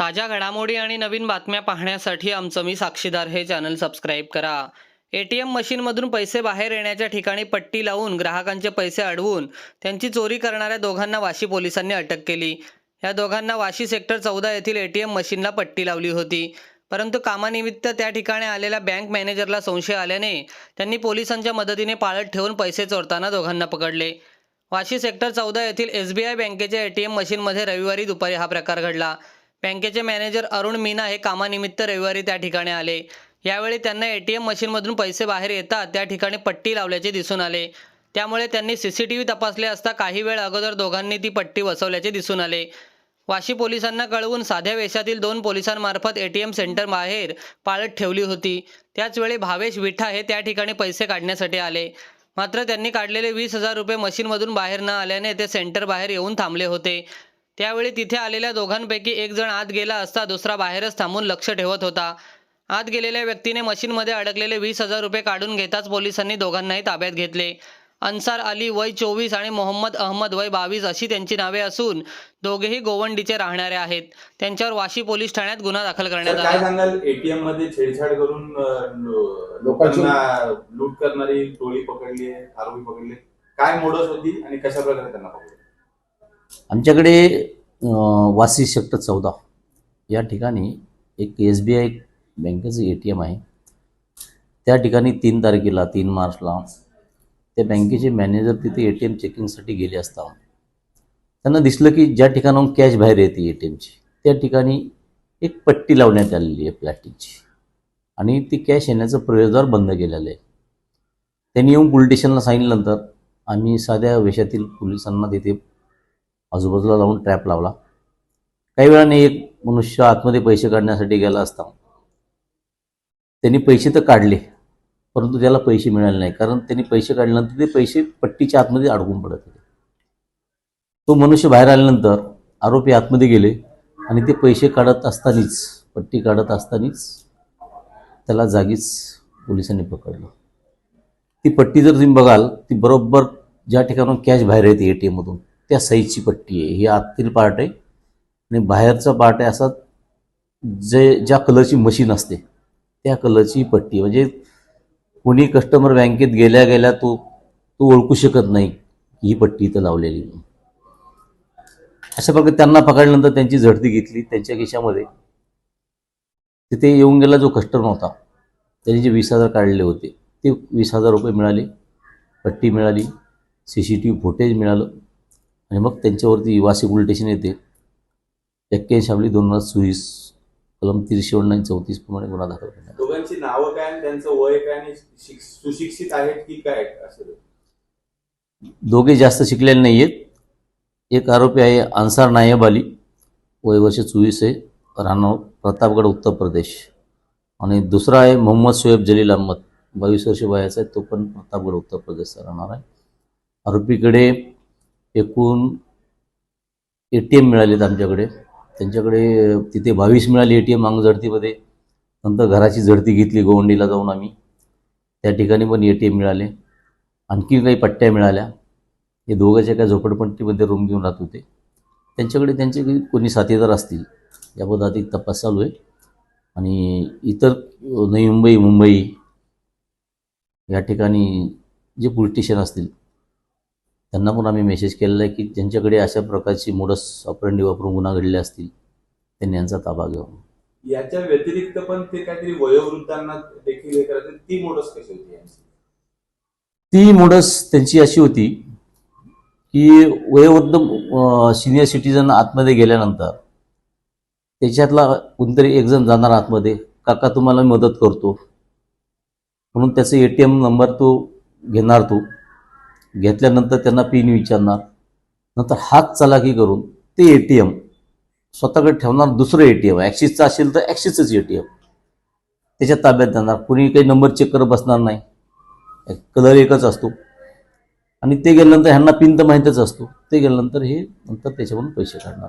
ताज्या घडामोडी आणि नवीन बातम्या पाहण्यासाठी आमचं मी साक्षीदार हे चॅनल सबस्क्राईब करा. ए टी एम मशीनमधून पैसे बाहेर येण्याच्या ठिकाणी पट्टी लावून ग्राहकांचे पैसे अडवून त्यांची चोरी करणाऱ्या दोघांना वाशी पोलिसांनी अटक केली. या दोघांना वाशी सेक्टर चौदा येथील ए टी एम मशीनला पट्टी लावली होती. परंतु कामानिमित्त त्या ठिकाणी आलेल्या बँक मॅनेजरला संशय आल्याने त्यांनी पोलिसांच्या मदतीने पाळत ठेवून पैसे चोरताना दोघांना पकडले. वाशी सेक्टर चौदा येथील एस बी आय बँकेच्या ए टी एम मशीनमध्ये रविवारी दुपारी हा प्रकार घडला. बँकेचे मॅनेजर अरुण मीना हे कामानिमित्त रविवारी त्या ठिकाणी आले. यावेळी त्यांना ए टी एम मशीनमधून पैसे बाहेर येतात त्या ठिकाणी पट्टी लावल्याचे दिसून आले. त्यामुळे त्यांनी सी सी टी व्ही तपासले असता काही वेळ अगोदर दोघांनी ती पट्टी बसवल्याचे दिसून आले. वाशी पोलिसांना कळवून साध्या वेशातील दोन पोलिसांमार्फत ए टी एम सेंटर बाहेर पाळत ठेवली होती. त्याचवेळी भावेश विठा हे त्या ठिकाणी पैसे काढण्यासाठी आले. मात्र त्यांनी काढलेले वीस हजार रुपये मशीनमधून बाहेर न आल्याने ते सेंटर बाहेर येऊन थांबले होते. त्यावेळी तिथे आलेल्या दोघांपैकी एक जण आत गेला असता दुसरा बाहेरच थांबून लक्ष ठेवत होता. आत गेलेल्या व्यक्तीने मशीनमध्ये अडकलेले वीस हजार रुपये काढून घेताच पोलिसांनी दोघांनाही ताब्यात घेतले. अन्सार अली वय चोवीस आणि मोहम्मद अहमद वय बावीस अशी त्यांची नावे असून दोघेही गोवंडीचे राहणारे आहेत. त्यांच्यावर वाशी पोलीस ठाण्यात गुन्हा दाखल करण्यात काय आला. सांगाल? एटीएममध्ये छेडछाड करून लोकांना लूट करणारी टोळी पकडली आरोपी पकडले काय मोडस होती आणि कशा प्रकारे त्यांना पकडले? आमच्याकडे वासी सेक्टर चौदा. या ठिकाणी एक एस बी आय बँकेचं ए टी एम आहे. त्या ठिकाणी तीन तारखेला तीन मार्चला त्या बँकेचे मॅनेजर तिथे ए टी एम चेकिंगसाठी गेले असता त्यांना दिसलं की ज्या ठिकाणाहून कॅश बाहेर येते ए टी एमची त्या ठिकाणी एक पट्टी लावण्यात आलेली आहे प्लॅस्टिकची. आणि ती कॅश येण्याचं प्रवेशद्वार बंद केलेलं आहे. त्यांनी येऊन पोलीस स्टेशनला सांगितल्यानंतर आम्ही साध्या वेशातील पोलिसांना तिथे आजूबाजूला लावून ट्रॅप लावला. काही वेळाने एक मनुष्य आतमध्ये पैसे काढण्यासाठी गेला असता. त्यांनी पैसे तर काढले परंतु त्याला पैसे मिळाले नाही. कारण त्यांनी पैसे काढल्यानंतर ते पैसे पट्टीच्या आतमध्ये अडकून पडत होते. तो मनुष्य बाहेर आल्यानंतर आरोपी आतमध्ये गेले आणि ते पैसे काढत असतानाच पट्टी काढत असतानाच त्याला जागीच पोलिसांनी पकडलं. ती पट्टी जर तुम्ही बघाल ती बरोबर ज्या ठिकाणून कॅश बाहेर येते ए टी एममधून त्या साईजची पट्टी आहे. ही आतील पार्ट आहे आणि बाहेरचा पार्ट आहे असा जे ज्या कलरची मशीन असते त्या कलरची पट्टी म्हणजे कोणी कस्टमर बँकेत गेल्या गेल्या तो तो ओळखू शकत नाही ही पट्टी इथं लावलेली. अशा प्रकारे त्यांना पकडल्यानंतर त्यांची झडती घेतली. त्यांच्या खिशामध्ये तिथे येऊन गेला जो कस्टमर होता. त्यांनी जे वीस हजार काढले होते ते वीस हजार रुपये मिळाले. पट्टी मिळाली C C T V footage मिळालं. आणि मग त्यांच्यावरती वासी पोलीस स्टेशन येते. एक्क्याऐंशी आपली दोन हजार चोवीस कलम तीनशे वन्न चौतीस प्रमाणे गुन्हा दाखल करण्यात. दोघांची नावं काय आणि त्यांचं वय काय आणि शिक- सुशिक्षित आहेत की काय असं? दोघे जास्त शिकलेले नाही आहेत एक आरोपी आहे अन्सार नायब अली. वय वर्ष चोवीस आहे. राहणार प्रतापगड उत्तर प्रदेश. आणि दुसरा आहे मोहम्मद शोएब जलील अहमद. बावीस वर्ष वयाचा आहे. तो पण प्रतापगड उत्तर प्रदेशचा राहणार आहे. आरोपीकडे एकूण ए टी एम मिळालेत आमच्याकडे. त्यांच्याकडे तिथे बावीस मिळाली ए टी एम अंगझडतीमध्ये नंतर घराची झडती घेतली गोवंडीला जाऊन आम्ही. त्या ठिकाणी पण ए टी एम मिळाले. आणखी काही पट्ट्या मिळाल्या. हे दोघांच्या काही झोपडपट्टीमध्ये रूम घेऊन राहत होते. त्यांच्याकडे त्यांचे काही कोणी साथीदार असतील याबद्दल अधिक तपास चालू आहे. आणि इतर नवी मुंबई मुंबई या ठिकाणी जे पोलीस स्टेशन असतील त्यांना पण आम्ही मेसेज केलेला आहे की ज्यांच्याकडे अशा प्रकारची मोडस ऑपरेंडी वापरून गुन्हा घडले असतील त्यांनी यांचा ताबा घ्यावा. याच्या व्यतिरिक्त पण ते काहीतरी वयोवृद्धांना देखील हे करायचं ती मोडस कशी होती? ती मोडस त्यांची अशी होती की वयोवृद्ध सिनियर सिटीजन आतमध्ये गेल्यानंतर त्याच्यातला कोणतरी एक जण जाणार आतमध्ये काका तुम्हाला मदत करतो. म्हणून त्याचा ए टी एम नंबर तो घेणार तो. घेतल्यानंतर त्यांना पिन विचारणार. नंतर हात चलाकी करून ते ए टी एम स्वतःकडे ठेवणार दुसरं ए टी एम ॲक्सिसचं असेल तर ॲक्सिसच ए टी एम त्याच्या ताब्यात जाणार कोणी काही नंबर चेक करत बसणार नाही. कलर एकच असतो. आणि ते गेल्यानंतर ह्यांना पिन तर माहीतच असतो. ते गेल्यानंतर हे नंतर त्याच्यावरून पैसे काढणार.